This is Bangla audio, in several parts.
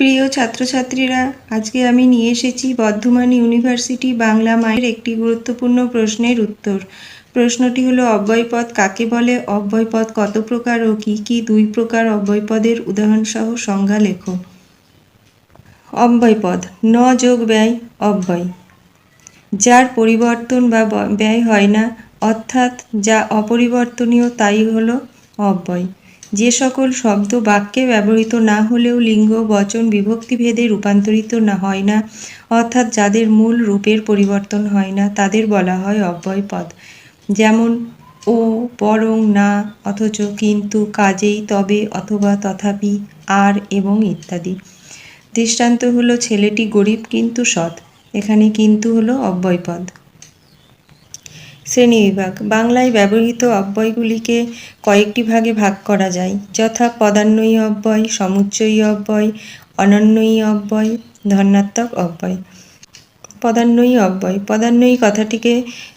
প্রিয় ছাত্রছাত্রীরা, আজকে আমি নিয়ে এসেছি বর্ধমান ইউনিভার্সিটি বাংলা মায়ের একটি গুরুত্বপূর্ণ প্রশ্নের উত্তর। প্রশ্নটি হলো অব্যয়পদ কাকে বলে? অব্যয়পদ কত প্রকার ও কি কি দুই প্রকার অব্যয়পদের উদাহরণসহ সংজ্ঞা লেখো। অব্যয়পদ ন যোগ ব্যয়, অব্যয়। যার পরিবর্তন বা ব্যয় হয় না, অর্থাৎ যা অপরিবর্তনীয় তাই হলো অব্যয়। যে সকল শব্দ বাক্যে ব্যবহৃত না হলেও লিঙ্গ, বচন, বিভক্তিভেদে রূপান্তরিত না হয় না, অর্থাৎ যাদের মূল রূপের পরিবর্তন হয় না, তাদের বলা হয় অব্যয় পদ। যেমন, ও বরং না, অথচ কিন্তু, কাজেই, তবে, অথবা তথাপি, আর এবং ইত্যাদি। দৃষ্টান্ত হলো ছেলেটি গরিব কিন্তু সৎ, এখানে কিন্তু হলো অব্যয়পদ শ্রেণীবিভাগ বাংলায় ব্যবহৃত অব্যয়গুলিকে কয়েকটি ভাগে ভাগ করা যায়। যথা পদান্বয়ী অব্যয়, সমুচ্চয়ী অব্যয়, অনন্যয়ী অব্যয় ধর্নাত্মক অব্যয়। পদান্বয়ী অব্যয়। পদান্বয়ী কথাটিকে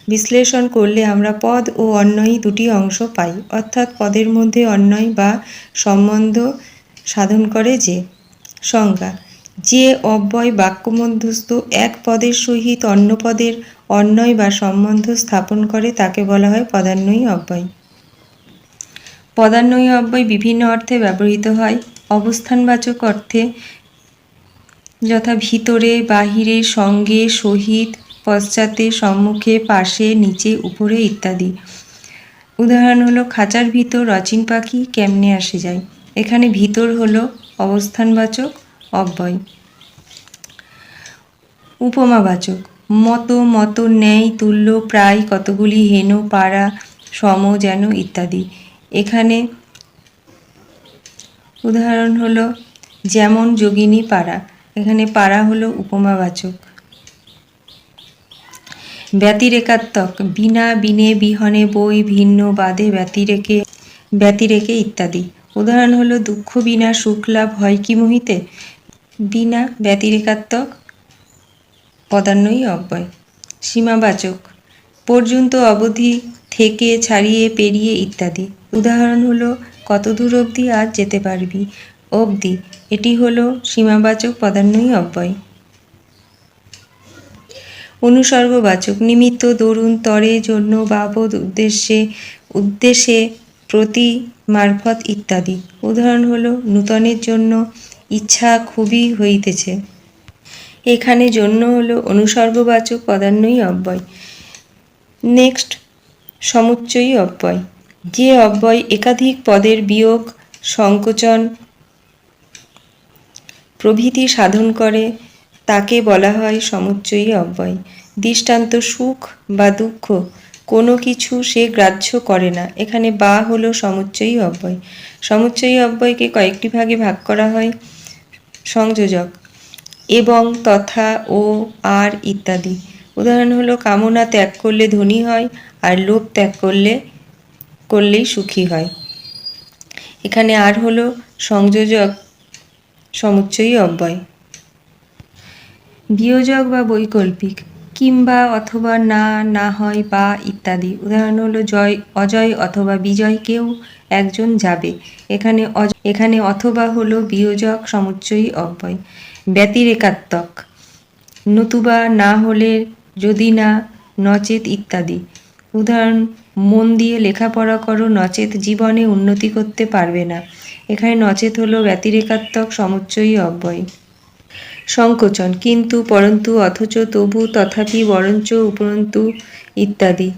বিশ্লেষণ করলে আমরা পদ ও অন্বয়ী দুটি অংশ পাই। অর্থাৎ পদের মধ্যে অন্বয় বা সম্বন্ধ সাধন করে যে সংজ্ঞা। যে অব্যয় বাক্যমধ্যস্থ এক পদের সহিত অন্য পদের অন্যয় বা সম্বন্ধ স্থাপন করে, তাকে বলা হয় পদান্বয়ী অব্যয়। পদান্বয়ী অব্যয় বিভিন্ন অর্থে ব্যবহৃত হয়। অবস্থানবাচক অর্থে যথা ভিতরে, বাহিরে, সঙ্গে, সহিত, পশ্চাতে, সম্মুখে, পাশে, নিচে, উপরে ইত্যাদি। উদাহরণ হলো, খাঁচার ভিতর রচিন পাখি কেমনে আসে যায়? এখানে ভিতর হলো অবস্থানবাচক অব্যয়। উপমাবাচক, মতো মতো, ন্যায়, তুল্য, প্রায়, কতগুলি হেন, পাড়া, সম, যেন, ইত্যাদি। এখানে উদাহরণ হলো, যেমন যোগিনী পাড়া। এখানে পাড়া হলো উপমাবাচক। ব্যতিরেকাত্মক, বিনা, বিনে, বিহনে, বই, ভিন্ন, বাদে, ব্যতিরেকে ব্যতিরেকে ইত্যাদি। উদাহরণ হলো, দুঃখ বিনা, সুখ লাভ হয় কি মোহিতে? বিনা ব্যতিরেকাত্মক পদান্বয়ী অব্যয়। সীমাবাচক, পর্যন্ত অবধি থেকে ছাড়িয়ে, পেরিয়ে ইত্যাদি। উদাহরণ হলো কত দূর অবধি আজ যেতে পারবি? অবধি, এটি হলো সীমাবাচক পদান্বয়ী অব্যয়। অনুসর্গবাচক, নিমিত্ত, দরুন, তরে, জন্য, বাবদ, উদ্দেশ্যে উদ্দেশ্যে, প্রতি, মারফত ইত্যাদি। উদাহরণ হলো, নূতনের জন্য ইচ্ছা খুবই হইতেছে। এখানে জন্য হলো অনুসর্গবাচক পদান্বয়ী অব্যয়। নেক্সট, সমুচ্চয়ী অব্যয়। যে অব্যয় একাধিক পদের বিয়োগ, সংকোচন, প্রভৃতি সাধন করে, তাকে বলা হয় সমুচ্চয়ী অব্যয়। দৃষ্টান্ত সুখ বা দুঃখ, কোনো কিছু সে গ্রাহ্য করে না। এখানে বা হলো সমুচ্চয়ী অব্যয়। সমুচ্চয়ী অব্যয়কে কয়েকটি ভাগে ভাগ করা হয়। সংযোজক এবং তথা ও, আর ইত্যাদি। উদাহরণ হলো, কামনা ত্যাগ করলে ধনী হয় আর লোভ ত্যাগ করলে, করলেই সুখী হয়। এখানে আর হলো, সংযোজক সমুচ্চয়ী অব্যয়। বিয়োজক বা বৈকল্পিক। কিংবা অথবা না না হয় বা ইত্যাদি। উদাহরণ হলো, জয়, অজয় অথবা বিজয় কেউ একজন যাবে। এখানে এখানে অথবা হলো বিয়োজক, সমুচ্চয়ী, অব্যয়। ব্যতিরেকাত্মক। নতুবা না হলে যদি না, নচেত ইত্যাদি। উদাহরণ, মন দিয়ে লেখাপড়া করো, নচেত জীবনে উন্নতি করতে পারবে না। এখানে নচেত হলো ব্যতিরেকাত্মক, সমুচ্চয়ী, অব্যয়। সংকোচন। কিন্তু পরন্তু অথচ তবু তথাপি বরঞ্চ উপরন্তু ইত্যাদি।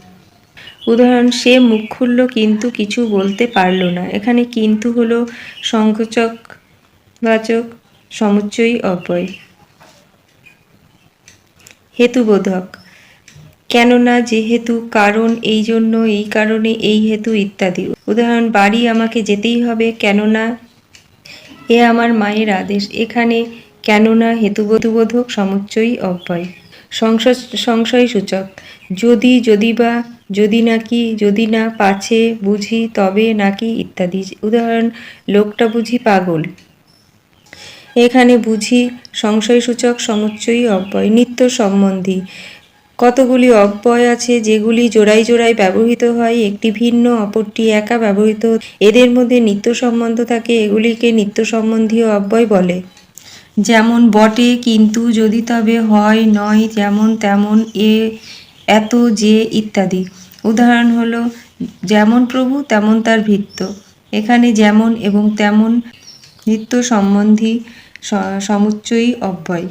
উদাহরণ, সে মুখ খুলল কিন্তু কিছু বলতে পারল না। এখানে কিন্তু হলো সংকোচক বাচক সমুচ্চয়ী, অব্যয়। হেতুবোধক। কেননা যেহেতু কারণ এই জন্য, এই কারণে এই হেতু ইত্যাদি। উদাহরণ, বাড়ি আমাকে যেতেই হবে, কেননা এ আমার মায়ের আদেশ। এখানে কেননা হেতুবোধক সমুচ্চয়ী অব্যয়। সংশয় সংশয় সূচক। যদি যদি বা, যদি নাকি, যদি না পাছে, বুঝি, তবে নাকি ইত্যাদি। উদাহরণ, লোকটা বুঝি পাগল। এখানে বুঝি সংশয়সূচক সমুচ্চয়ী অব্যয়, নিত্য সম্বন্ধী। কতগুলি অব্যয় আছে, যেগুলি জোড়ায় জোড়ায় ব্যবহৃত হয়, একটি ভিন্ন, অপরটি একা ব্যবহৃত। এদের মধ্যে নিত্য সম্বন্ধ থাকে, এগুলিকে নিত্য সম্বন্ধীয় অব্যয় বলে। যেমন বটে, কিন্তু যদি তবে হয় নয়, যেমন তেমন এ, এত যে ইত্যাদি। উদাহরণ হলো, যেমন প্রভু, তেমন তার ভৃত্য। এখানে যেমন এবং তেমন নিত্য সম্বন্ধী সমুচ্চয়ী অব্যয়।